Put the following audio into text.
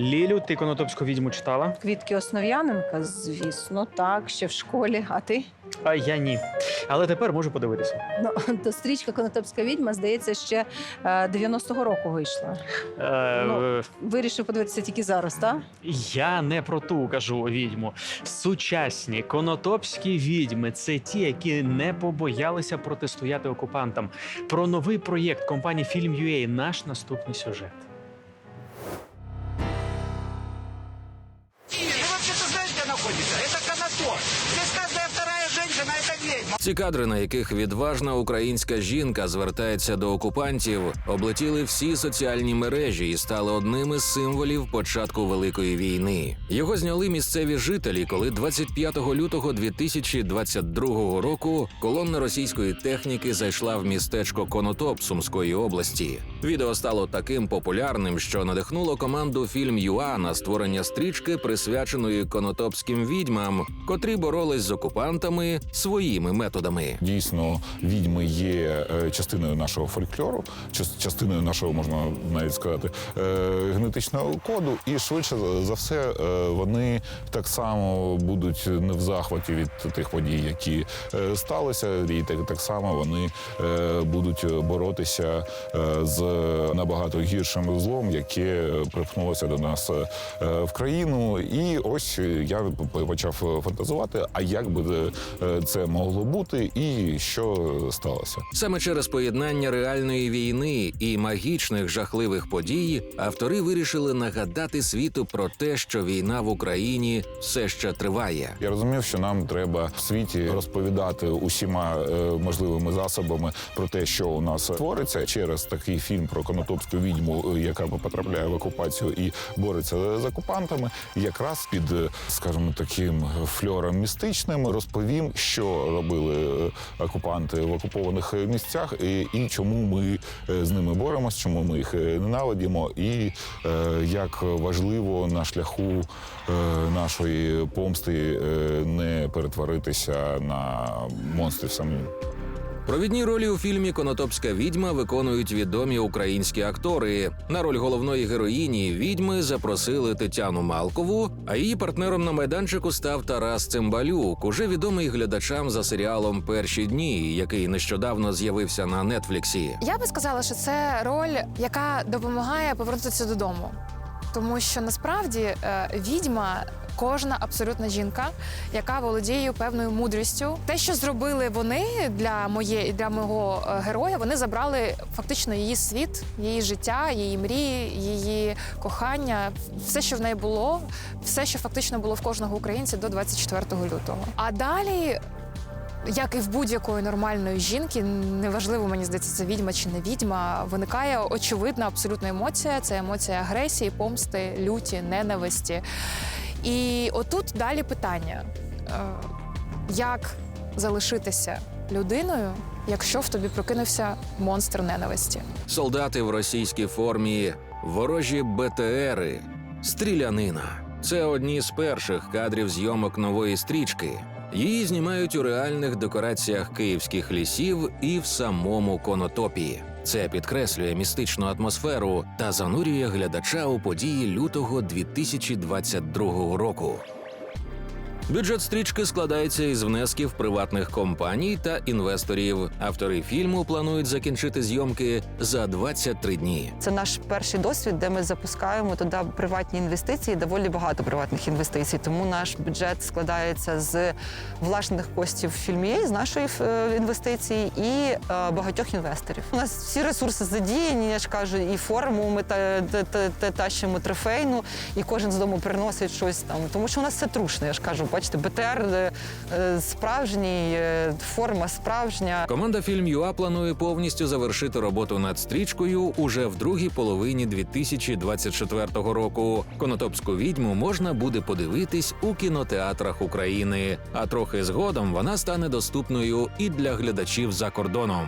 Лілю, ти конотопську відьму читала? Квітки Основ'яненка, звісно, так, ще в школі. А ти? А я ні. Але тепер можу подивитися. Ну, то стрічка Конотопська відьма, здається, ще е, 90-го року вийшла. Е, Ну. Вирішив подивитися тільки зараз, так? Я не про ту кажу відьму. Сучасні конотопські відьми це ті, які не побоялися протистояти окупантам. Про новий проєкт компанії Film.ua наш наступний сюжет. Ці кадри, на яких відважна українська жінка звертається до окупантів, облетіли всі соціальні мережі і стали одним із символів початку великої війни. Його зняли місцеві жителі, коли 25 лютого 2022 року колонна російської техніки зайшла в містечко Конотоп Сумської області. Відео стало таким популярним, що надихнуло команду фільм ЮА на створення стрічки, присвяченої конотопським відьмам, котрі боролись з окупантами своїми методами. Дійсно, відьми є е, частиною нашого фольклору, час- частиною нашого, можна навіть сказати, е, генетичного коду. І швидше за все е, вони так само будуть не в захваті від тих подій, які сталися, і так, так само вони будуть боротися з набагато гіршим злом, яке припхнулося до нас в країну. І ось я почав фантазувати, а як би це могло бути, і що сталося. Саме через поєднання реальної війни і магічних жахливих подій автори вирішили нагадати світу про те, що війна в Україні все ще триває. Я розумів, що нам треба в світі розповідати усіма е, можливими засобами про те, що у нас твориться через такий фільм про конотопську відьму, е, яка потрапляє в окупацію і бореться з окупантами. Якраз під, е, скажімо, таким фльором містичним розповім, що робили окупанти в окупованих е, місцях, і, і чому ми е, з ними боремось, чому ми їх е, ненавидимо, і е, як важливо на шляху е, нашої помсти е, не перетворитися на монстрів самі. Провідні ролі у фільмі Конотопська відьма виконують відомі українські актори. На роль головної героїні відьми запросили Тетяну Малкову, а її партнером на майданчику став Тарас Цимбалюк, уже відомий глядачам за серіалом Перші дні, який нещодавно з'явився на Нетфліксі. Я би сказала, що це роль, яка допомагає повернутися додому. Тому що насправді е, відьма кожна абсолютна жінка, яка володіє певною мудрістю. Те, що зробили вони для моє для мого е, героя, вони забрали фактично її світ, її життя, її мрії, її кохання, все, що в неї було, все, що фактично було в кожного українця до 24 лютого. А далі як і в будь-якої нормальної жінки, неважливо, мені здається, це відьма чи не відьма, виникає очевидна абсолютна емоція. Це емоція агресії, помсти, люті, ненависті. І отут далі питання: е, як залишитися людиною, якщо в тобі прокинувся монстр ненависті? Солдати в російській формі, ворожі БТРи, стрілянина. Це одні з перших кадрів зйомок нової стрічки. Її знімають у реальних декораціях київських лісів і в самому конотопі. Це підкреслює містичну атмосферу та занурює глядача у події лютого 2022 року. Бюджет стрічки складається із внесків приватних компаній та інвесторів. Автори фільму планують закінчити зйомки за 23 дні. Це наш перший досвід, де ми запускаємо туди приватні інвестиції, доволі багато приватних інвестицій. Тому наш бюджет складається з власних коштів фільмі, з нашої е, інвестиції і е, багатьох інвесторів. У нас всі ресурси задіяні. Я ж кажу, і форму ми та, та, та, та- тащимо трофейну, і кожен з дому приносить щось там. Тому що у нас все трушне. Я ж кажу, бачите, БТР е, е, справжній, е, форма справжня. Команда фільм ЮА планує повністю завершити роботу над стрічкою уже в другій половині 2024 року. Конотопську відьму можна буде подивитись у кінотеатрах України. А трохи згодом вона стане доступною і для глядачів за кордоном.